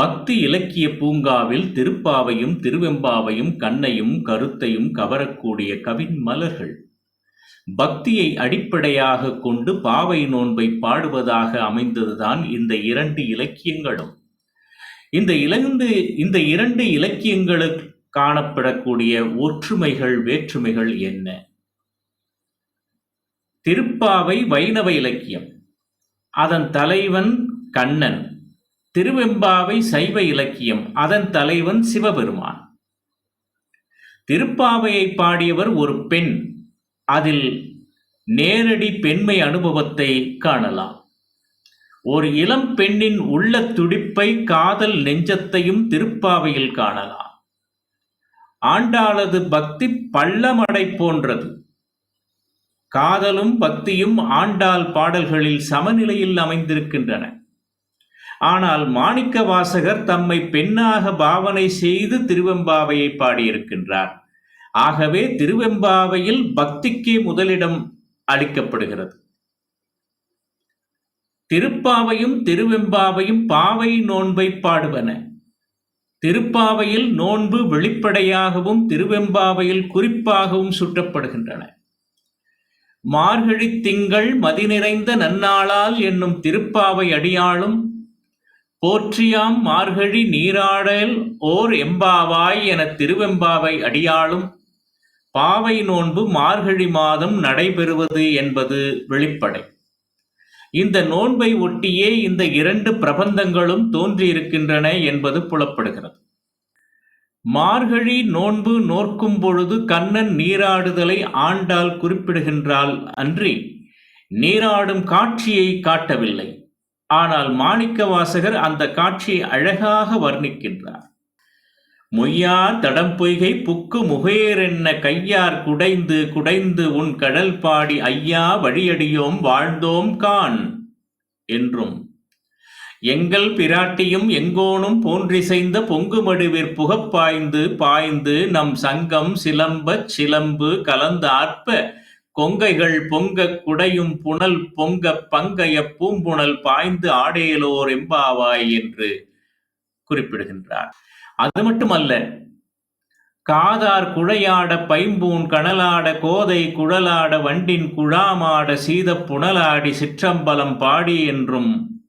பக்தி இலக்கிய பூங்காவில் திருப்பாவையும் திருவெம்பாவையும் கண்ணையும் கருத்தையும் கவரக்கூடிய கவின் மலர்கள். பக்தியை அடிப்படையாக கொண்டு பாவை நோன்பை பாடுவதாக அமைந்ததுதான் இந்த இரண்டு இலக்கியங்களும். இந்த இலந்து இந்த இரண்டு இலக்கியங்களுக்கு காணப்படக்கூடிய ஒற்றுமைகள் வேற்றுமைகள் என்ன? திருப்பாவை வைணவ இலக்கியம். அதன் தலைவன் கண்ணன். திருவெம்பாவை சைவ இலக்கியம் அதன் தலைவன் சிவபெருமான். திருப்பாவையை பாடியவர் ஒரு பெண் அதில் நேரடி பெண்மை அனுபவத்தை காணலாம். ஒரு இளம் பெண்ணின் உள்ள துடிப்பை காதல் நெஞ்சத்தையும் திருப்பாவையில் காணலாம். ஆண்டாளது பக்தி பள்ளமடை போன்றது. காதலும் பக்தியும் ஆண்டாள் பாடல்களில் சமநிலையில் அமைந்திருக்கின்றன. ஆனால் மாணிக்க வாசகர் தம்மை பெண்ணாக பாவனை செய்து திருவெம்பாவையை பாடியிருக்கின்றார். ஆகவே திருவெம்பாவையில் பக்திக்கே முதலிடம் அளிக்கப்படுகிறது. திருப்பாவையும் திருவெம்பாவையும் பாவை நோன்பை பாடுவன. திருப்பாவையில் நோன்பு வெளிப்படையாகவும் திருவெம்பாவையில் குறிப்பாகவும் சுட்டப்படுகின்றன மார்கழி திங்கள் மதி நிறைந்த நன்னாளால் என்னும் திருப்பாவை அடியாளும் போற்றியாம் மார்கழி நீராடல் ஓர் எம்பாவாய் எனத் திருவெம்பாவை அடியாளும். பாவை நோன்பு மார்கழி மாதம் நடைபெறுவது என்பது வெளிப்படை. இந்த நோன்பை ஒட்டியே இந்த இரண்டு பிரபந்தங்களும் தோன்றியிருக்கின்றன என்பது புலப்படுகிறது. மார்கழி நோன்பு நோக்கும் பொழுது கண்ணன் நீராடுதலை ஆண்டால் குறிப்பிடுகின்றால் அன்றி நீராடும் காட்சியை காட்டவில்லை. ஆனால் மாணிக்க வாசகர் அந்த காட்சியை அழகாக வர்ணிக்கின்றார். மொய்யார் தடம் பொய்கை புக்கு முகேரென்ன கையார் குடைந்து குடைந்து உன் கடல் பாடி ஐயா வழியடியோம் வாழ்ந்தோம் கான் என்றும். எங்கள் பிராட்டியும் எங்கோனும் போன்றிசைந்த பொங்குமடுவிற் புகப்பாய்ந்து பாய்ந்து நம் சங்கம் சிலம்பச் சிலம்பு கலந்து ஆர்ப்ப கொங்கைகள் பொங்க குடையும் புனல் பொங்க பங்கைய பூம்புணல் பாய்ந்து ஆடேலோர் எம்பாவாய் என்று குறிப்பிடுகின்றார். அது மட்டுமல்ல காதார் குழையாட பைம்பூன் கணலாட கோதை குழலாட வண்டின் குழாமாட சீதப் புனலாடி சிற்றம்பலம் பாடி என்றும்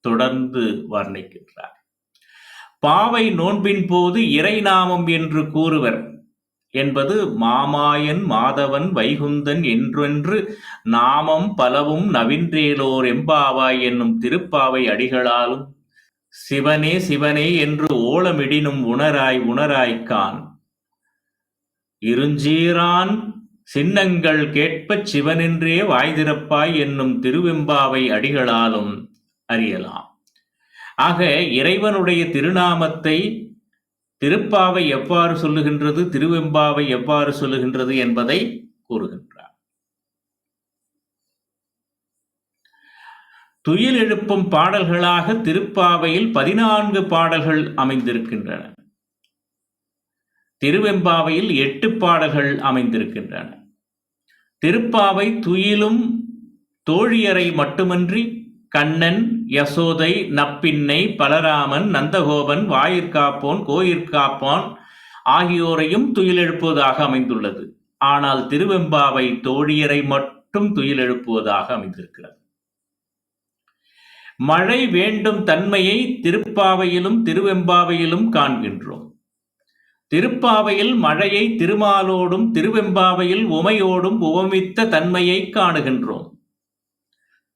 தொடர்ந்து வர்ணிக்கின்றார். பாவை நோன்பின் போது இறைநாமம் என்று கூறுவர். என்பது மாமாயன் மாதவன் வைகுந்தன் என்றென்று நாமம் பலவும் நவின்றேலோர் எம்பாவாய் என்னும் திருப்பாவை அடிகளாலும் சிவனே சிவனே என்று ஓலமிடினும் உணராய் உணராய்க்கான் இருஞ்சீரான் சின்னங்கள் கேட்பச் சிவனென்றே வாய்திறப்பாய் என்னும் திருவெம்பாவை அடிகளாலும் அறியலாம். ஆக இறைவனுடைய திருநாமத்தை திருப்பாவை எவ்வாறு சொல்லுகின்றது திருவெம்பாவை எவ்வாறு சொல்லுகின்றது என்பதை கூறுகின்றார். துயில் எழுப்பும் பாடல்களாக திருப்பாவையில் பதினான்கு பாடல்கள் அமைந்திருக்கின்றன. திருவெம்பாவையில் எட்டு பாடல்கள் அமைந்திருக்கின்றன. திருப்பாவை துயிலும் தோழியரை மட்டுமன்றி கண்ணன் யசோதை நப்பின்னை பலராமன் நந்தகோபன் வாயிற்காப்போன் கோயிற்காப்பான் ஆகியோரையும் துயிலெழுப்புவதாக அமைந்துள்ளது. ஆனால் திருவெம்பாவை தோழியரை மட்டும் துயிலெழுப்புவதாக அமைந்திருக்கிறது. மழை வேண்டும் தன்மையை திருப்பாவையிலும் திருவெம்பாவையிலும் காண்கின்றோம். திருப்பாவையில் மழையை திருமாலோடும் திருவெம்பாவையில் உமையோடும் உவமித்த தன்மையை காணுகின்றோம்.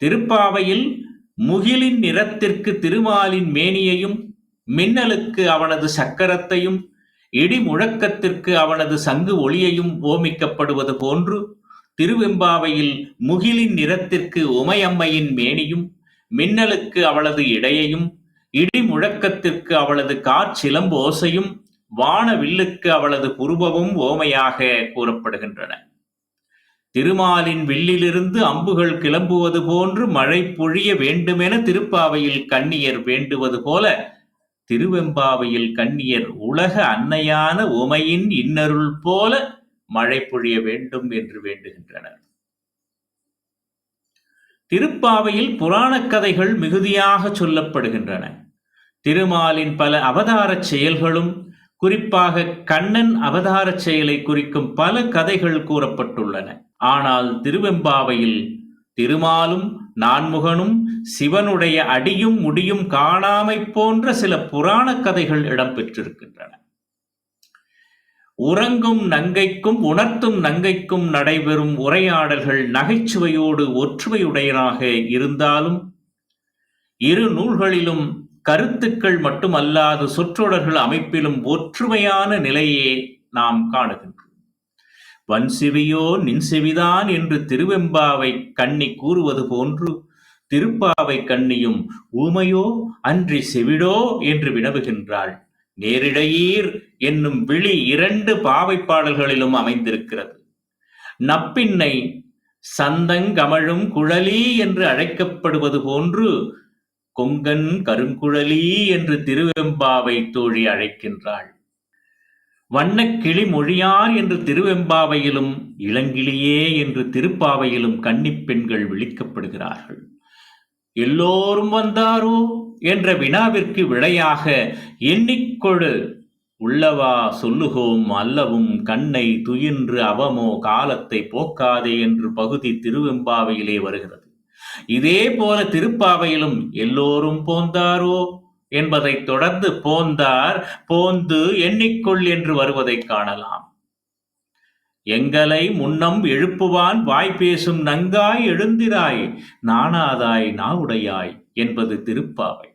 திருப்பாவையில் முகிலின் நிறத்திற்கு திருமாலின் மேனியையும் மின்னலுக்கு அவனது சக்கரத்தையும் இடி முழக்கத்திற்கு அவனது சங்கு ஒளியையும் ஓமிக்கப்படுவது போன்று திருவெம்பாவையில் முகிலின் நிறத்திற்கு உமையம்மையின் மேனியும் மின்னலுக்கு அவளது இடையையும் இடி முழக்கத்திற்கு அவளது காற்சிலம்பு ஓசையும் வானவில்லுக்கு அவளது புருவமும் ஓமையாக கூறப்படுகின்றன. திருமாலின் வில்லிலிருந்து அம்புகள் கிளம்புவது போன்று மழை பொழிய வேண்டுமென திருப்பாவையில் கண்ணியர் வேண்டுவது போல திருவெம்பாவையில் கண்ணியர் உலக அன்னையான உமையின் இன்னருள் போல மழை பொழிய வேண்டும் என்று வேண்டுகின்றனர். திருப்பாவையில் புராணக் கதைகள் மிகுதியாக சொல்லப்படுகின்றன. திருமாலின் பல அவதாரச் செயல்களும் குறிப்பாக கண்ணன் அவதாரச் செயலை குறிக்கும் பல கதைகள் கூறப்பட்டுள்ளன. ஆனால் திருவெம்பாவையில் திருமாலும் நான்முகனும் சிவனுடைய அடியும் முடியும் காணாமை போன்ற சில புராண கதைகள் இடம்பெற்றிருக்கின்றன. உறங்கும் நங்கைக்கும் உணர்த்தும் நங்கைக்கும் நடைபெறும் உரையாடல்கள் நகைச்சுவையோடு ஒற்றுமையுடையனாக இருந்தாலும் இரு நூல்களிலும் கருத்துக்கள் மட்டுமல்லாது சொற்றொடர்கள் அமைப்பிலும் ஒற்றுமையான நிலையே நாம் காணுகின்றோம். வன்செவியோ நின் செவிதான் என்று திருவெம்பாவை கண்ணி கூறுவது போன்று திருப்பாவை கண்ணியும் ஊமையோ அன்றி செவிடோ என்று வினவுகின்றாள். நேரிடையீர் என்னும் விழி இரண்டு பாவை பாடல்களிலும் அமைந்திருக்கிறது. நப்பின்னை சந்தங்கமழும் குழலி என்று அழைக்கப்படுவது போன்று கொங்கன் கருங்குழலி என்று திருவெம்பாவை தோழி அழைக்கின்றாள். வண்ணக் கிளி மொழியார் என்று திருவெம்பாவையிலும் இளங்கிளியே என்று திருப்பாவையிலும் கன்னிப்பெண்கள் விழிக்கப்படுகிறார்கள். எல்லோரும் வந்தாரோ என்ற வினாவிற்கு விடையாக எண்ணிக்கொடு உள்ளவா சொல்லுகோம் அல்லவும் கண்ணை துயின்று அவமோ காலத்தை போக்காதே என்று பகுதி திருவெம்பாவையிலே வருகிறது. இதே போல திருப்பாவையிலும் எல்லோரும் போந்தாரோ? என்பதைத் தொடர்ந்து போந்தார் போந்து எண்ணிக்கொள் என்று வருவதைக் காணலாம். எங்களை முன்னம் எழுப்புவான் வாய் பேசும் நங்காய் எழுந்திராய் நாணாதாய் நாவுடையாய் என்பது திருப்பாவை.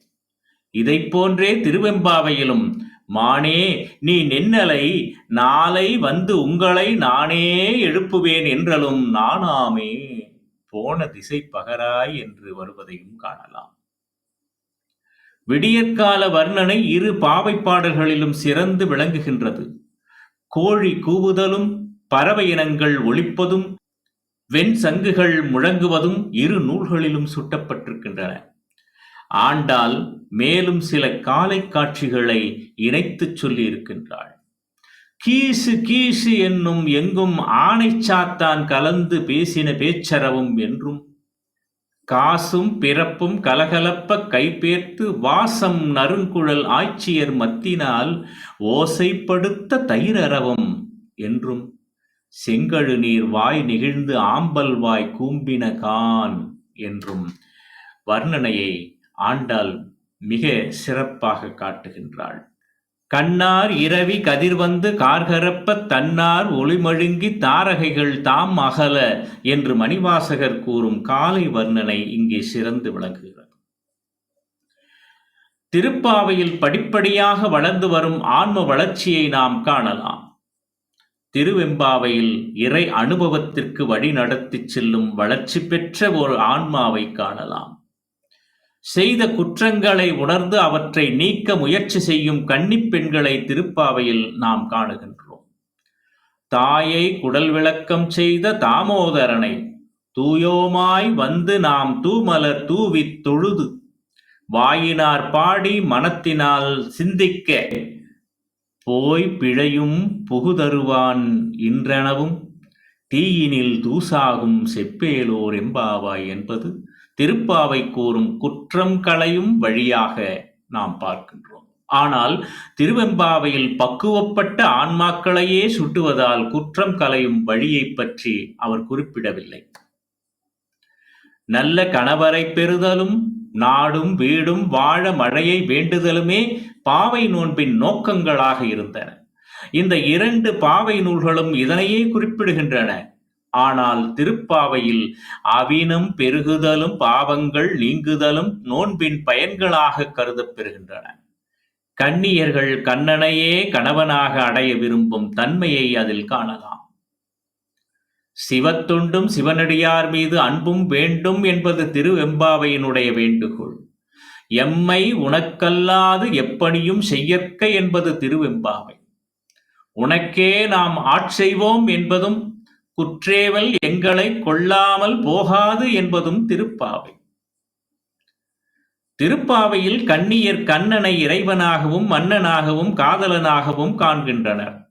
இதைப் போன்றே திருவெம்பாவையிலும் மானே நீ நின்னலை நாளை வந்து உங்களை நானே எழுப்புவேன் என்றலும் நானாமே போன திசை பகராய் என்று வருவதையும் காணலாம். விடியற்கால வர்ணனை இரு பாவை பாடல்களிலும் சிறந்து விளங்குகின்றது. கோழி கூவுதலும் பறவை இனங்கள் ஒழிப்பதும் வெண் சங்குகள் முழங்குவதும் இரு நூல்களிலும் சுட்டப்பட்டிருக்கின்றன. ஆண்டால் மேலும் சில காலை காட்சிகளை இணைத்துச் சொல்லியிருக்கின்றாள். கீசு கீசு என்னும் எங்கும் ஆணை சாத்தான் கலந்து பேசின பேச்சரவும் என்றும் காசும் பிறப்பும் கலகலப்ப கைபேர்த்து வாசம் நறுங்குழல் ஆட்சியர் மத்தினால் ஓசைப்படுத்த தயிரரவம் என்றும் செங்கழு நீர் வாய் நெகிழ்ந்து ஆம்பல் வாய் கூம்பின கான் என்றும் வர்ணனையை ஆண்டாள் மிக சிறப்பாக காட்டுகின்றாள். கண்ணார் இரவி கதிர்வந்து கார்கரப்ப தன்னார் ஒளிமழுங்கி தாரகைகள் தாம் அகல என்று மணிவாசகர் கூறும் காலை வர்ணனை இங்கே சிறந்து விளங்குகிறது. திருப்பாவையில் படிப்படியாக வளர்ந்து வரும் ஆன்ம வளர்ச்சியை நாம் காணலாம். திருவெம்பாவையில் இறை அனுபவத்திற்கு வழிநடத்திச் செல்லும் வளர்ச்சி பெற்ற ஒரு ஆன்மாவை காணலாம். செய்த குற்றங்களை உணர்ந்து அவற்றை நீக்க முயற்சி செய்யும் கன்னிப் பெண்களை திருப்பாவையில் நாம் காணுகின்றோம். தாயை குடல் விளக்கம் செய்த தாமோதரனை தூயோமாய் வந்து நாம் தூமலர் தூவித் தொழுது வாயினார் பாடி மனத்தினால் சிந்திக்க போய் பிழையும் புகுதருவான் இன்றெனவும் தீயினில் தூசாகும் செப்பேலோர் எம்பாவாய் என்பது திருப்பாவை கூறும் குற்றம் களையும் வழியாக நாம் பார்க்கின்றோம். ஆனால் திருவெம்பாவையில் பக்குவப்பட்ட ஆன்மாக்களையே சுட்டுவதால் குற்றம் கலையும் வழியை பற்றி அவர் குறிப்பிடவில்லை. நல்ல கணவரை பெறுதலும் நாடும் வீடும் வாழ மழையை வேண்டுதலுமே பாவை நோன்பின் நோக்கங்களாக இருந்தன. இந்த இரண்டு பாவை நூல்களும் இதனையே குறிப்பிடுகின்றன. ஆனால் திருப்பாவையில் அவினும் பெருகுதலும் பாவங்கள் நீங்குதலும் நோன்பின் பயன்களாக கருதப்பெறுகின்றன கன்னியர்கள் கண்ணனையே கணவனாக அடைய விரும்பும் தன்மையை அதில் காணலாம். சிவத்தொண்டும் சிவனடியார் மீது அன்பும் வேண்டும் என்பது திருவெம்பாவையினுடைய வேண்டுகோள். எம்மை உனக்கல்லாது எப்பணியும் செய்யற்க என்பது திருவெம்பாவை. உனக்கே நாம் ஆட்செய்வோம் என்பதும் குற்றேவல் எங்களை கொள்ளாமல் போகாது என்பதும் திருப்பாவை. திருப்பாவையில் கன்னியர் கண்ணனை இறைவனாகவும் மன்னனாகவும் காதலனாகவும் காண்கின்றனர்.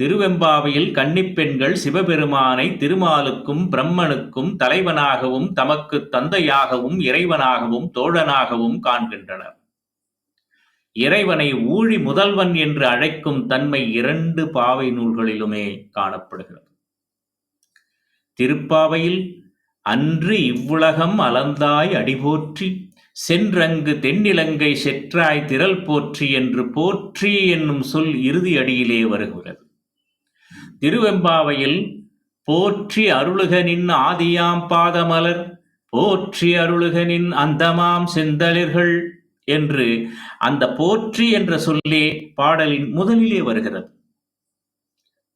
திருவெம்பாவையில் கன்னிப் பெண்கள் சிவபெருமானை திருமாலுக்கும் பிரம்மனுக்கும் தலைவனாகவும் தமக்கு தந்தையாகவும் இறைவனாகவும் தோழனாகவும் காண்கின்றனர். இறைவனை ஊழி முதல்வன் என்று அழைக்கும் தன்மை இரண்டு பாவை நூல்களிலுமே காணப்படுகிறது. திருப்பாவையில் அன்று இவ்வுலகம் அலந்தாய் அடிபோற்றி சென்றங்கு தென்னிலங்கை செற்றாய் திரள் போற்றி என்று போற்றி என்னும் சொல் இறுதி அடியிலே வருகிறது. திருவெம்பாவையில் போற்றி அருளுகனின் ஆதியாம் பாதமலர் போற்றி அருளுகனின் அந்தமாம் செந்தளிர்கள் என்று அந்த போற்றி என்ற சொல்லே பாடலின் முதலிலே வருகிறது.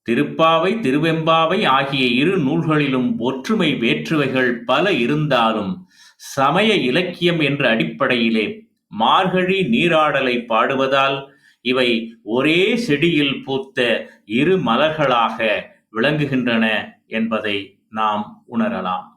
திருப்பாவை திருவெம்பாவை ஆகிய இரு நூல்களிலும் ஒற்றுமை வேற்றுமைகள் பல இருந்தாலும் சமய இலக்கியம் என்ற அடிப்படையிலே மார்கழி நீராடலை பாடுவதால் இவை ஒரே செடியில் பூத்த இரு மலர்களாக விளங்குகின்றன என்பதை நாம் உணரலாம்.